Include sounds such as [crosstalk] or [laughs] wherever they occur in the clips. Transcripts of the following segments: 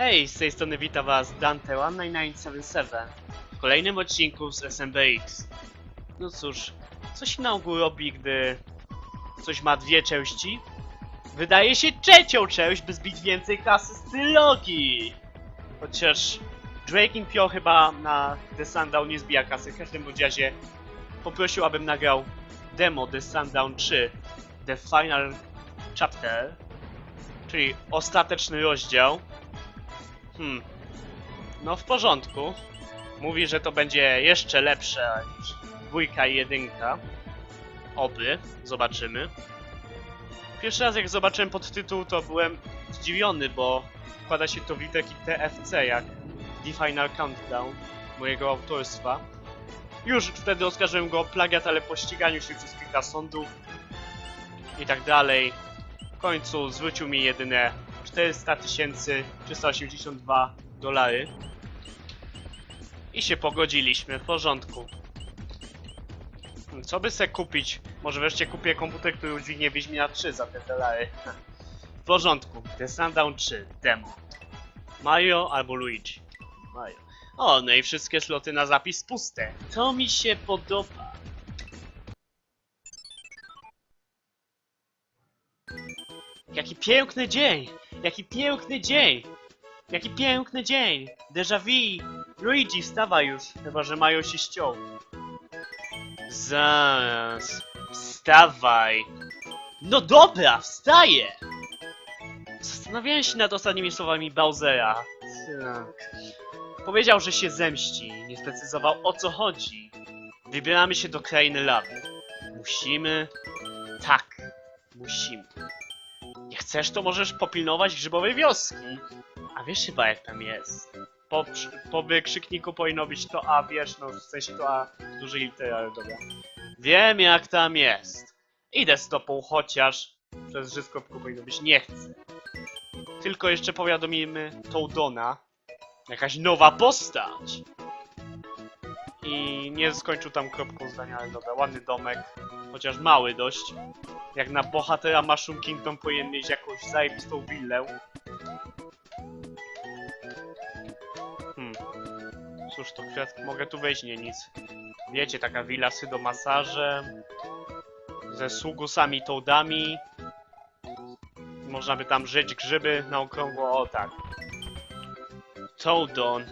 Hej, z tej strony wita was Dante1977 w kolejnym odcinku z SMBX. No cóż, coś na ogół robi, gdy coś ma dwie części? Wydaje się trzecią część, by zbić więcej kasy z trylogii! Chociaż Draking Pio chyba na The Sundown nie zbija kasy, w każdym razie poprosił, abym nagrał demo The Sundown 3 The Final Chapter czyli ostateczny rozdział Hmm. No w porządku. Mówi, że to będzie jeszcze lepsze niż dwójka i jedynka. Oby. Zobaczymy. Pierwszy raz jak zobaczyłem podtytuł to byłem zdziwiony, bo wkłada się to w literki TFC jak The Final Countdown mojego autorstwa. Już wtedy oskarżyłem go o plagiat, ale po ściganiu się przez kilka sądów i tak dalej w końcu zwrócił mi jedyne 400 382 dolary. I się pogodziliśmy, w porządku. Co by se kupić? Może wreszcie kupię komputer, który udźwignie Wiedźmina 3 za te dolary. W porządku. The Sundown 3, demo. Mario albo Luigi. Mario. O, no i wszystkie sloty na zapis puste. To mi się podoba. Jaki piękny dzień! Jaki piękny dzień! Jaki piękny dzień! Déjà vu! Luigi, wstawaj już, chyba że Majo się ściął. Zaraz. Wstawaj. No dobra, wstaję! Zastanawiałem się nad ostatnimi słowami Bowsera. Tak. Powiedział, że się zemści. Nie sprecyzował o co chodzi. Wybieramy się do krainy lawy. Musimy... Tak, musimy. Chcesz, to możesz popilnować grzybowej wioski. A wiesz chyba jak tam jest. Po, po wykrzykniku powinno być to A, wiesz, no w sensie to A w dużej litery, ale dobra. Wiem jak tam jest. Idę stopą, chociaż przez wszystko powinno być nie chcę. Tylko jeszcze powiadomimy Toadona. Jakaś nowa postać. I nie skończył tam kropką zdania, ale dobra, ładny domek. Chociaż mały dość. Jak na bohatera Mushroom Kingdom powinien mieć jakąś zajebistą willę. Hmm. Cóż to kwiat... Mogę tu wejść, nie nic. Wiecie, taka willa z hydromasażem. Ze sługusami toadami. Można by tam żyć grzyby na okrągło, o tak. Toadon.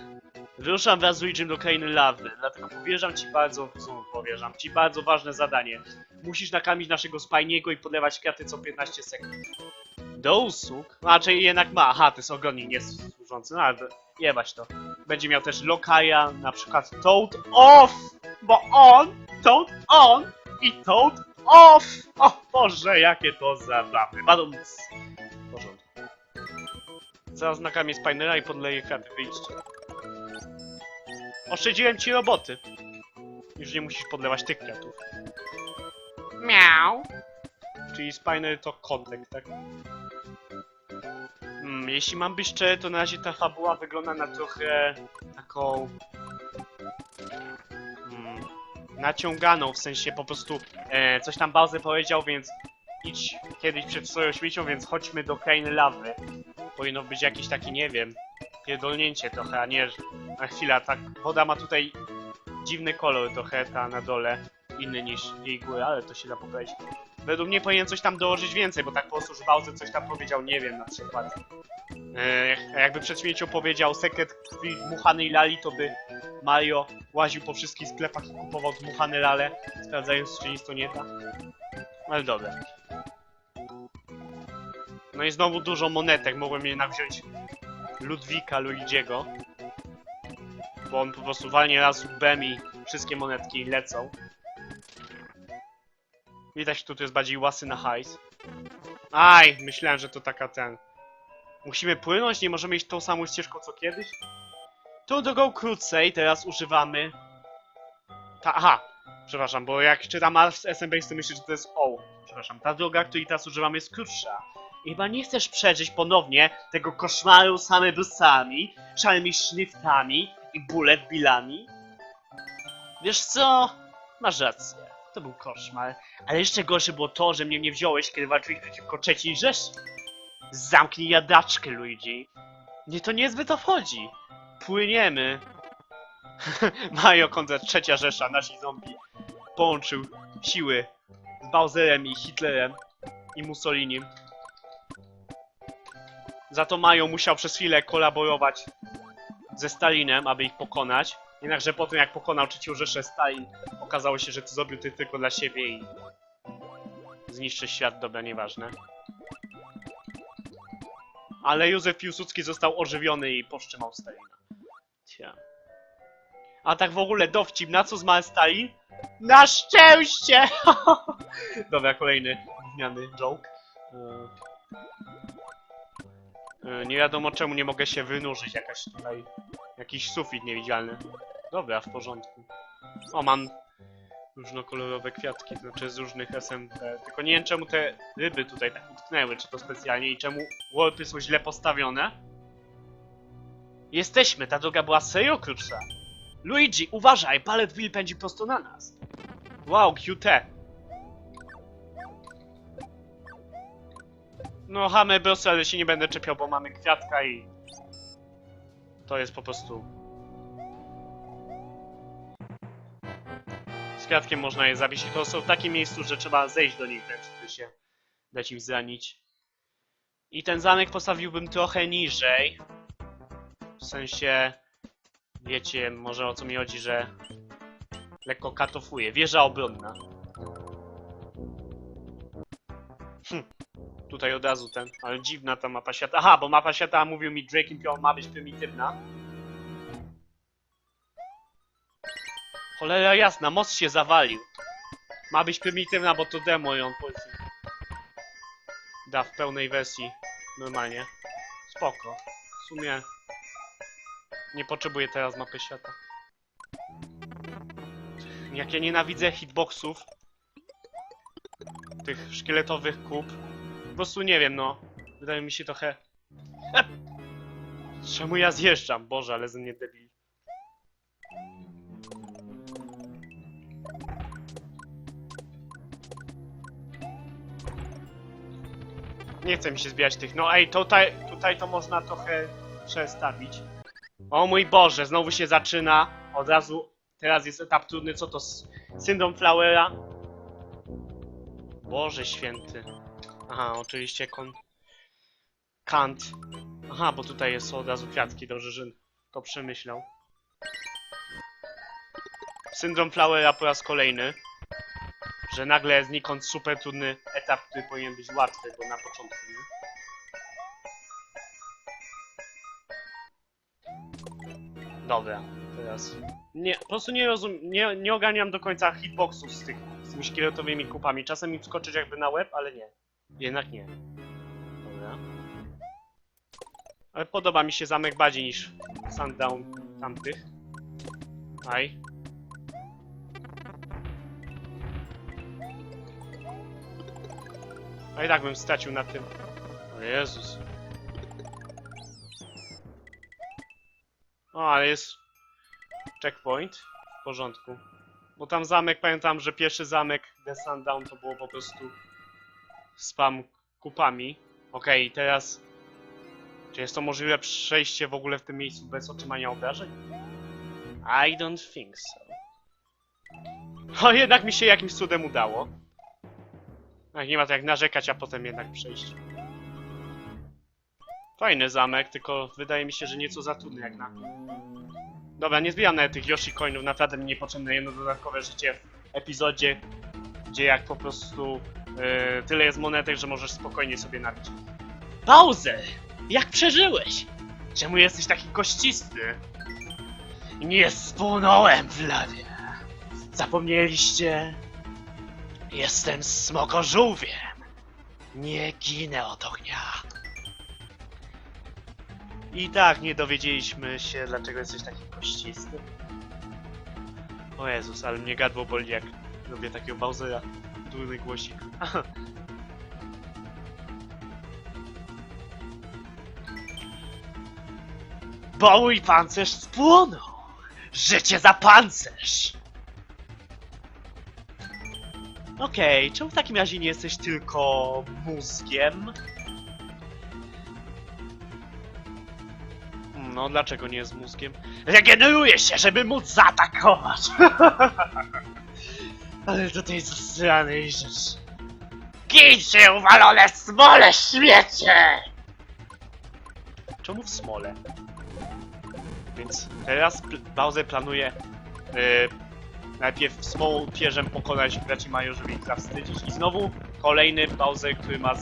Wyruszam wraz z do krainy lawy, dlatego powierzam ci bardzo, co powierzam ci bardzo ważne zadanie. Musisz nakarmić naszego spajniego i podlewać kwiaty co 15 sekund. Do usług? Raczej jednak ma. Aha, to jest ogonik niesłużący. No ale jebać to. Będzie miał też lokaja, na przykład Toad Off! Bo on, Toad On i Toad Off! O Boże, jakie to zabawne. Badumc. W porządku. Zaraz nakarmię Spinera i podleję kwiaty. Wyjdźcie. Oszczędziłem ci roboty. Już nie musisz podlewać tych kwiatów. Miau. Czyli Spiner to kotek, tak? Hmm, jeśli mam być szczery, to na razie ta fabuła wygląda na trochę taką... Hmm, naciąganą, w sensie po prostu e, coś tam Bowser powiedział, więc idź kiedyś przed swoją śmiecią, więc chodźmy do krainy lawy. Powinno być jakieś takie, nie wiem, pierdolnięcie trochę, a nie... A chwila, tak, woda ma tutaj dziwny kolor trochę, ta na dole, inny niż jej góra, ale to się da poprawić. Według mnie powinien coś tam dołożyć więcej, bo tak po prostu, Bowser coś tam powiedział, nie wiem, na przykład. E, jakby przed śmiecią powiedział sekret krwi dmuchanej lali, to by Mario łaził po wszystkich sklepach i kupował dmuchane lale, sprawdzając, czy nic to nie da. Ale dobra. No i znowu dużo monetek, mogłem jednak wziąć Ludwika Luigiego. Bo on po prostu walnie raz łbem i wszystkie monetki lecą. Widać, tu to jest bardziej łasy na hajs. Aj, myślałem, że to taka ten... Musimy płynąć? Nie możemy iść tą samą ścieżką co kiedyś? Tą drogą krócej teraz używamy... Ta, aha, przepraszam, bo jak czytam Mars SMB to myślę, że to jest O. Przepraszam, ta droga, której teraz używamy jest krótsza. I chyba nie chcesz przeżyć ponownie tego koszmaru same busami, szalnymi i bullet billami? Wiesz co? Masz rację. To był koszmar. Ale jeszcze gorsze było to, że mnie nie wziąłeś, kiedy walczyłeś przeciwko trzeciej Rzeszy. Zamknij jadaczkę, Luigi. Nie, to niezbyt obchodzi. Płyniemy. [laughs] Mario kontra trzecia rzesza, nasi zombie. Połączył siły z Bowserem i Hitlerem i Mussolinim. Za to Majo musiał przez chwilę kolaborować ze Stalinem, aby ich pokonać. Jednakże po tym jak pokonał trzecią rzeszę Stalin, okazało się, że to zrobił ty tylko dla siebie i zniszczy świat, dobra, nieważne. Ale Józef Piłsudski został ożywiony i powstrzymał Stalina. Cia. A tak w ogóle dowcip, na co zmarł Stalin? Na szczęście! [laughs] Dobra, kolejny gówniany joke. E, Nie wiadomo czemu nie mogę się wynurzyć, jakaś tutaj... Jakiś sufit niewidzialny. Dobra, w porządku. O, mam różnokolorowe kwiatki, znaczy z różnych SMP. Tylko nie wiem czemu te ryby tutaj tak utknęły, czy to specjalnie i czemu warpy są źle postawione. Jesteśmy, ta droga była serio krótsza. Luigi, uważaj, Palletville pędzi prosto na nas. Wow, QT. No, Hame Bros, ale się nie będę czepiał, bo mamy kwiatka i... To jest po prostu... Z kwiatkiem można je zabić i to są w takim miejscu, że trzeba zejść do nich wręcz, żeby się dać im zranić. I ten zamek postawiłbym trochę niżej. W sensie... Wiecie może o co mi chodzi, że... Lekko katofuje. Wieża obronna. Hm. Tutaj od razu ten, ale dziwna ta mapa świata. Aha, bo mapa świata mówił mi Drake Imperial ma być prymitywna. Cholera jasna, most się zawalił. Ma być prymitywna, bo to demo i on powiedzmy da w pełnej wersji normalnie. Spoko. W sumie nie potrzebuję teraz mapy świata. Jak ja nienawidzę hitboxów. Tych szkieletowych kup. Prostu nie wiem, no. Wydaje mi się trochę... [laughs] Czemu ja zjeżdżam? Boże, ale ze mnie debil. Nie chce mi się zbierać tych. No ej, tutaj, tutaj to można trochę przestawić. O mój Boże, znowu się zaczyna. Od razu, teraz jest etap trudny. Co to? Syndrom Flowera? Boże święty. Aha, oczywiście kon... Kant. Aha, bo tutaj jest od razu kwiatki, dobrze, że to przemyślał. Syndrom Flowera po raz kolejny. Że nagle znikąd super trudny etap, który powinien być łatwy, bo na początku, nie? Dobra, teraz. Nie, po prostu nie rozumiem, nie, nie ogarniam do końca hitboxów z, tych, z tymi szkieletowymi kupami. Czasem mi skoczyć jakby na łeb, ale nie. Jednak nie. Dobra. Ale podoba mi się zamek bardziej niż Sundown tamtych. Aj. A i tak bym stracił na tym. O Jezus. O, ale jest checkpoint. W porządku. Bo tam zamek, pamiętam, że pierwszy zamek The Sundown to było po prostu spam kupami. Okej, teraz... Czy jest to możliwe przejście w ogóle w tym miejscu bez otrzymania obrażeń? I don't think so. O, jednak mi się jakimś cudem udało. Tak, nie ma to jak narzekać, a potem jednak przejść. Fajny zamek, tylko wydaje mi się, że nieco za trudny jak na. Dobra, nie zbijam nawet tych Yoshi coinów, naprawdę mi niepotrzebne jedno dodatkowe życie w epizodzie, gdzie jak po prostu yy, tyle jest monetek, że możesz spokojnie sobie nabić. Bowser! Jak przeżyłeś? Czemu jesteś taki kościsty? Nie spłonąłem w lawie. Zapomnieliście? Jestem smokożółwiem. Nie ginę od ognia. I tak nie dowiedzieliśmy się, dlaczego jesteś taki kościsty. O Jezus, ale mnie gadło boli, jak lubię takiego Bowsera. Durny głosik. [laughs] Bo mój pancerz spłonął! Życie za pancerz! Okej, czemu w takim razie nie jesteś tylko mózgiem? No, dlaczego nie z mózgiem? Regeneruje się, żeby móc zaatakować! [laughs] Ale do tej zasranej rzeczy. Gincie, uwalone smole śmiecie! Czemu w smole? Więc teraz pl- Bowser planuje yy, najpierw smołą pierzem pokonać braci Mario, żeby ich zawstydzić i znowu kolejny Bowser, który ma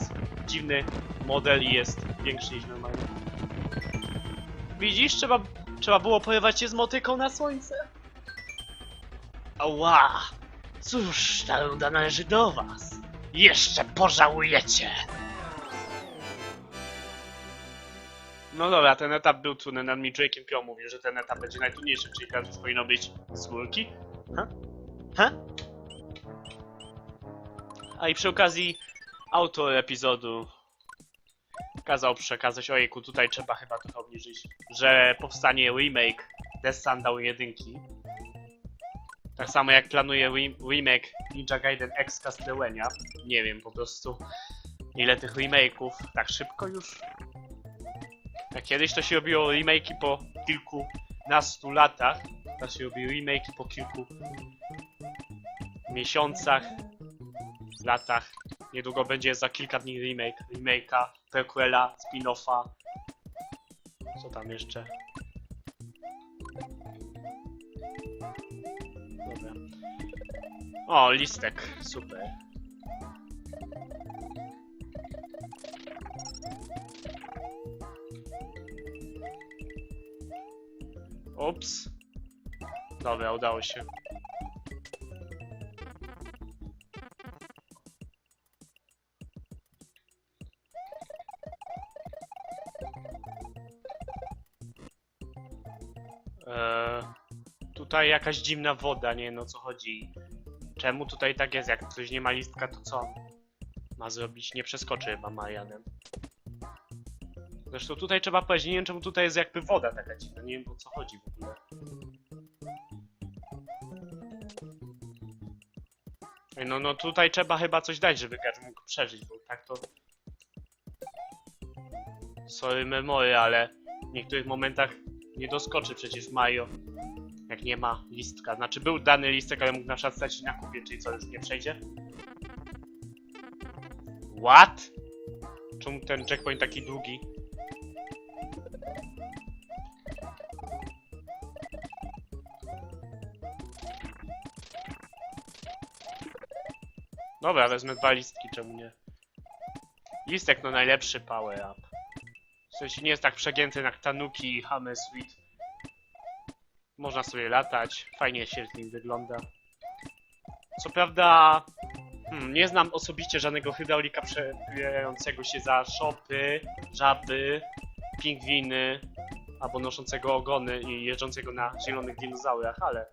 dziwny model i jest większy niż normalnie. Widzisz, trzeba, trzeba było porywać się z motyką na słońce. Ała! Cóż, ta runda należy do was. Jeszcze pożałujecie! No dobra, ten etap był trudny. Nad mi Jake'iem Pio mówił, że ten etap będzie najtrudniejszy, czyli teraz powinno być z górki. Ha? Ha? A i przy okazji autor epizodu kazał przekazać, ojejku, tutaj trzeba chyba trochę obniżyć, że powstanie remake Death Sundown 1. Tak samo jak planuje re remake Ninja Gaiden X Castlevania. Nie wiem po prostu ile tych remake'ów tak szybko już. Jak kiedyś to się robiło remake'i po kilkunastu latach, teraz się robi remake'i po kilku miesiącach, latach. Niedługo będzie za kilka dni remake, remake'a, prequela, spin-offa. Co tam jeszcze? O, listek, super. Ups. Dobra, udało się. Eee, tutaj jakaś dziwna woda, nie wiem o co chodzi. Czemu tutaj tak jest? Jak ktoś nie ma listka, to co ma zrobić? Nie przeskoczy chyba Marianem. Zresztą tutaj trzeba powiedzieć, nie wiem czemu tutaj jest jakby woda taka dziwna, nie wiem o co chodzi w ogóle. No, no tutaj trzeba chyba coś dać, żeby gracz mógł przeżyć, bo tak to... Sorry memory, ale w niektórych momentach nie doskoczy przecież Mario, jak nie ma listka. Znaczy był dany listek, ale mógł na przykład stać na kupie, czyli co, już nie przejdzie? What? Czemu ten checkpoint taki długi? Dobra, wezmę dwa listki, czemu nie? Listek no najlepszy power up. W sensie nie jest tak przegięty jak Tanuki i Sweet. Można sobie latać, fajnie się z nim wygląda. Co prawda, hmm, nie znam osobiście żadnego hydraulika przebierającego się za szopy, żaby, pingwiny, albo noszącego ogony i jeżdżącego na zielonych dinozaurach, ale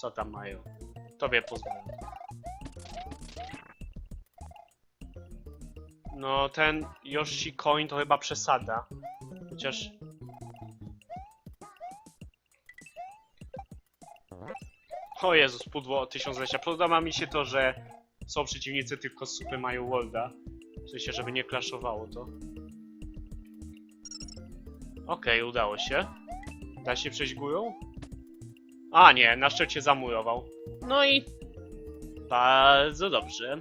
co tam mają? Tobie pozwalam. No, ten Yoshi Coin to chyba przesada. Chociaż... O Jezus, pudło tysiąclecia. Podoba mi się to, że są przeciwnicy tylko z Super Mario Worlda. W sensie, żeby nie klaszowało to. Okej, udało się. Da się przejść górą? A nie, na szczycie zamurował. No i... Bardzo dobrze.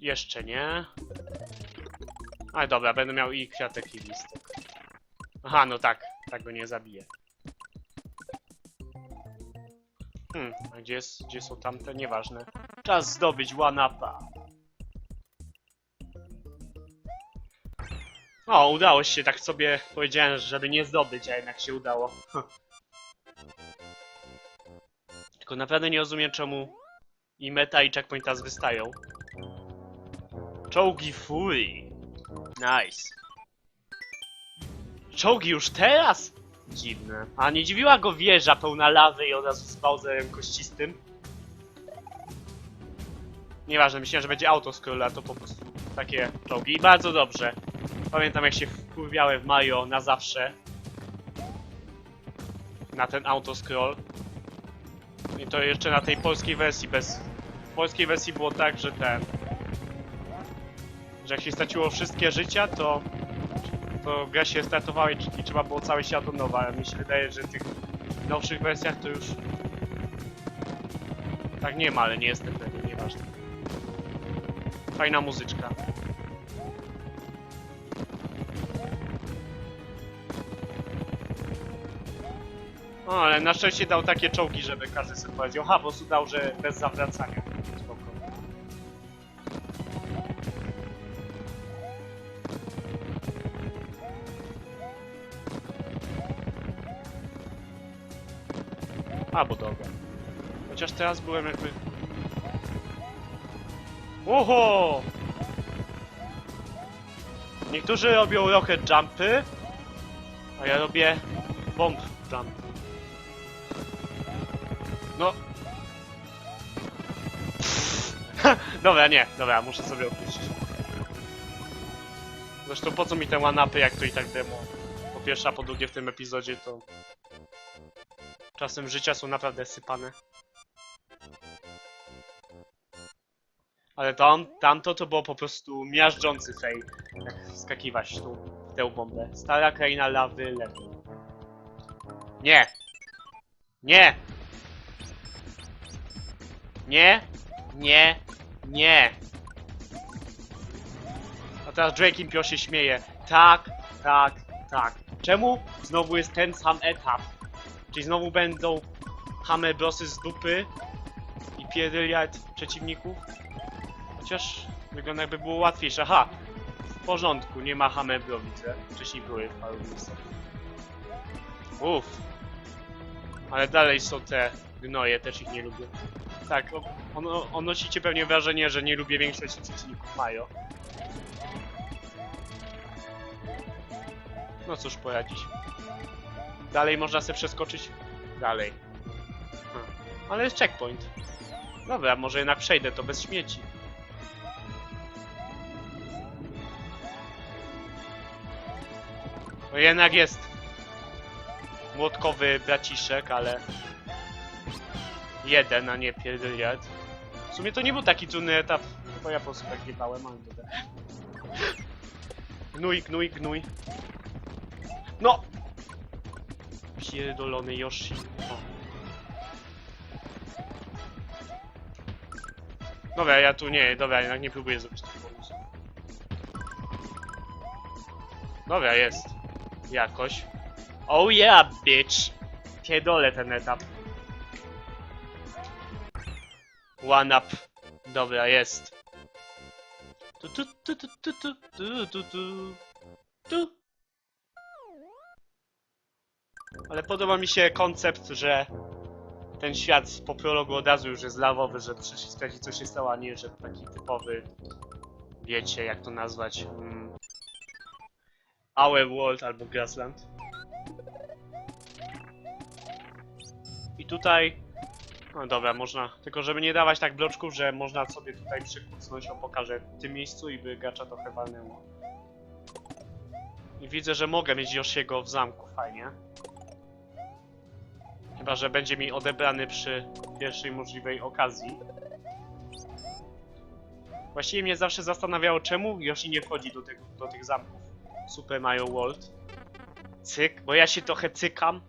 Jeszcze nie. Ale dobra, będę miał i kwiatek i listek. Aha, no tak. Tak go nie zabiję. Hmm, a gdzie, jest, gdzie są tamte? Nieważne. Czas zdobyć one-upa. O, udało się, tak sobie powiedziałem, żeby nie zdobyć, a jednak się udało. Tylko naprawdę nie rozumiem czemu i meta i checkpointas wystają. Czołgi Fury. Nice. Czołgi już teraz? Dziwne. A nie dziwiła go wieża pełna lawy i od razu z Bowserem kościstym? Nieważne, myślałem, że będzie autoscroll, a to po prostu takie czołgi. I bardzo dobrze. Pamiętam jak się wkurwiałem w Mario na zawsze. Na ten autoscroll. I to jeszcze na tej polskiej wersji bez... W polskiej wersji było tak, że ten... Że jak się straciło wszystkie życia, to to gra się startowała i, trzeba było całe świat od nowa. Mi się wydaje, że w tych nowszych wersjach to już tak nie ma, ale nie jestem pewien, nieważne. Fajna muzyczka. O, ale na szczęście dał takie czołgi, żeby każdy sobie powiedział. Ha, prostu dał, że bez zawracania. A, bo dobra. Chociaż teraz byłem jakby... Oho! Niektórzy robią rocket jumpy, a ja robię bomb jump. No. [laughs] dobra, nie, dobra, muszę sobie opuścić. Zresztą po co mi te one-upy, jak to i tak demo? Po pierwsze, a po drugie w tym epizodzie to... Czasem życia są naprawdę sypane. Ale tam, tamto to było po prostu miażdżący fej. Jak wskakiwać tu w tę bombę. Stara kraina lawy lepiej. Nie! Nie! Nie! Nie! Nie! A teraz Drake Impio się śmieje. Tak, tak, tak. Czemu znowu jest ten sam etap? Czyli znowu będą Hammer Brosy z dupy i pierdyliard przeciwników? Chociaż wygląda jakby było łatwiejsze. Aha! W porządku, nie ma Hammer Bro, widzę. Wcześniej były w paru miejscach. Uff. Ale dalej są te gnoje, też ich nie lubię. Tak, ono, odnosicie pewnie wrażenie, że nie lubię większości przeciwników Majo. No cóż poradzić. Dalej można sobie przeskoczyć? Dalej. Hm. Ale jest checkpoint. Dobra, może jednak przejdę to bez śmieci. To jednak jest młotkowy braciszek, ale jeden, a nie pierdyliard. W sumie to nie był taki trudny etap, bo ja po prostu tak jebałem, ale dobra. Gnój, gnój, gnój. No! Pierdolony Yoshi. O. Dobra, ja tu nie, dobra, jednak nie próbuję zrobić tego bonusu. Dobra, jest. Jakoś. Oh yeah, bitch! Pierdolę ten etap. One up. Dobra, jest. Tu tu tu tu tu tu tu tu tu tu. Ale podoba mi się koncept, że ten świat po prologu od razu już jest lawowy, że się sprawdzić co się stało, a nie, że taki typowy, wiecie jak to nazwać, mm, Our World albo Grassland. I tutaj, no dobra, można, tylko żeby nie dawać tak bloczków, że można sobie tutaj przykucnąć, o pokażę w tym miejscu i by gacza trochę walnęło. I widzę, że mogę mieć Yoshiego w zamku, fajnie. Chyba, że będzie mi odebrany przy pierwszej możliwej okazji. Właściwie mnie zawsze zastanawiało, czemu Yoshi nie wchodzi do, do tych zamków Super Mario World. Cyk, bo ja się trochę cykam.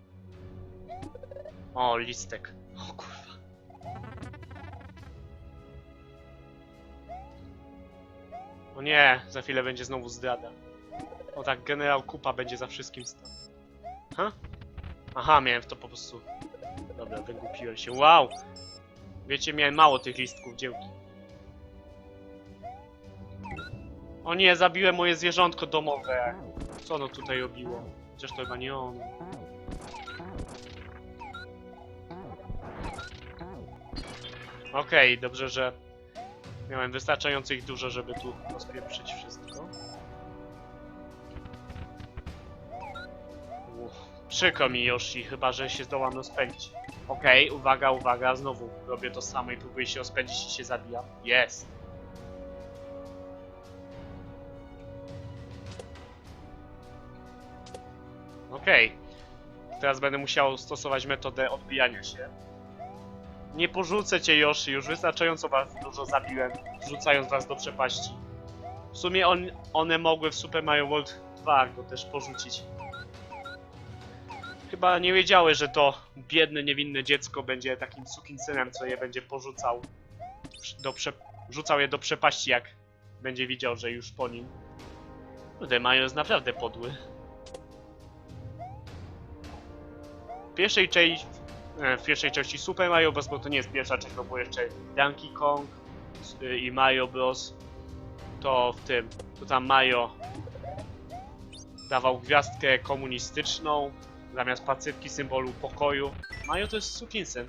O, listek. O kurwa. O nie, za chwilę będzie znowu zdrada. O tak, generał Kupa będzie za wszystkim stał. Ha? Aha, miałem w to po prostu... Dobra, wygłupiłem się. Wow! Wiecie, miałem mało tych listków dziełki. O nie, zabiłem moje zwierzątko domowe. Co ono tutaj robiło? Chociaż to chyba nie ono. Okej, dobrze, że miałem wystarczająco ich dużo, żeby tu rozpieprzyć wszystko. Uff, przykro mi Yoshi, chyba że się zdołam rozpędzić. Okej, uwaga, uwaga, znowu robię to samo i próbuję się rozpędzić i się zabijam. Jest! Okej. Teraz będę musiał stosować metodę odbijania się. Nie porzucę cię, Yoshi, już wystarczająco was dużo zabiłem, rzucając was do przepaści. W sumie on, one mogły w Super Mario World 2 go też porzucić. Chyba nie wiedziały, że to biedne, niewinne dziecko będzie takim sukinsynem, co je będzie porzucał. Do prze... Rzucał je do przepaści, jak będzie widział, że już po nim. Kurde, Mario jest naprawdę podły. W pierwszej części... e, W pierwszej części Super Mario Bros. bo to nie jest pierwsza część, bo było jeszcze Donkey Kong y, i Mario Bros. To w tym, to tam Mario dawał gwiazdkę komunistyczną zamiast pacyfki symbolu pokoju. Mario to jest sukinsyn.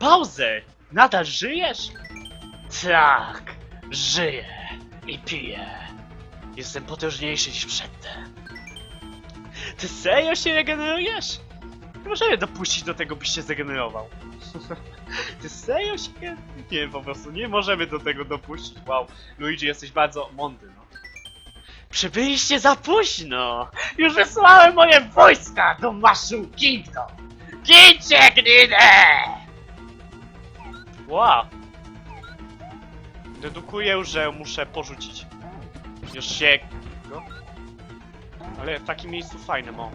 Bowser! Nadal żyjesz? Tak, żyję i piję. Jestem potężniejszy niż przedtem. Ty serio się regenerujesz? Nie możemy dopuścić do tego, byś się zregenerował. [laughs] Ty serio się... Nie, po prostu nie możemy do tego dopuścić. Wow, Luigi, jesteś bardzo mądry, no. Przybyliście za późno! Już wysłałem moje wojska do Mushroom Kingdom! Gincie, gnidę! Wow. Dedukuję, że muszę porzucić. Już się... Ale w takim miejscu fajne, mo.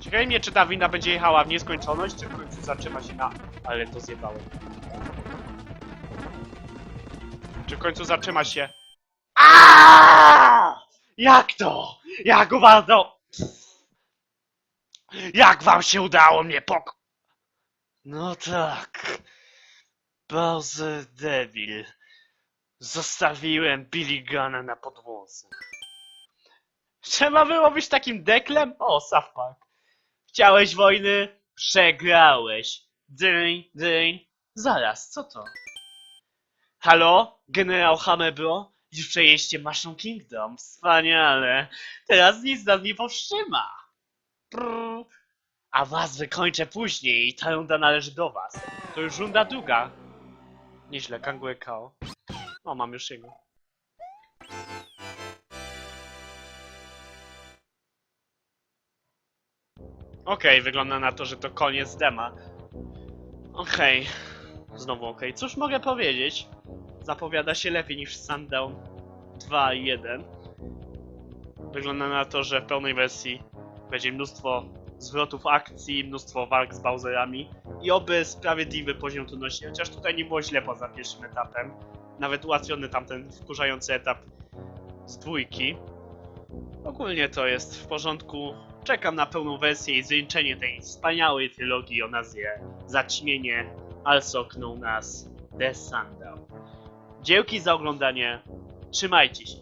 Ciekawi mnie, czy ta wina będzie jechała w nieskończoność, czy w końcu zatrzyma się na... Ale to zjebałem. Czy w końcu zatrzyma się... Aaaa! Jak to? Jak bardzo... Jak wam się udało mnie pok... No tak... Bowser Devil. Zostawiłem Billy Guna na podłodze. Trzeba było być takim deklem? O, South Park. Chciałeś wojny? Przegrałeś. Dyń, dyń. Zaraz, co to? Halo? Generał Hamebro? Już przejeździe Mushroom Kingdom. Wspaniale. Teraz nic nas nie powstrzyma. Prr. A was wykończę później. Ta runda należy do was. To już runda druga. Nieźle, Kangue Kao. O, mam już jego. Okej, wygląda na to, że to koniec dema. Okej. Znowu okej. Cóż mogę powiedzieć? Zapowiada się lepiej niż Sundown 2 i 1. Wygląda na to, że w pełnej wersji będzie mnóstwo zwrotów akcji, mnóstwo walk z Bowserami i oby sprawiedliwy poziom trudności, chociaż tutaj nie było źle poza pierwszym etapem. Nawet ułatwiony tamten wkurzający etap z dwójki. Ogólnie to jest w porządku. Czekam na pełną wersję i zwieńczenie tej wspaniałej trylogii o nazwie Zaćmienie, also known as The Sundown. Dzięki za oglądanie. Trzymajcie się.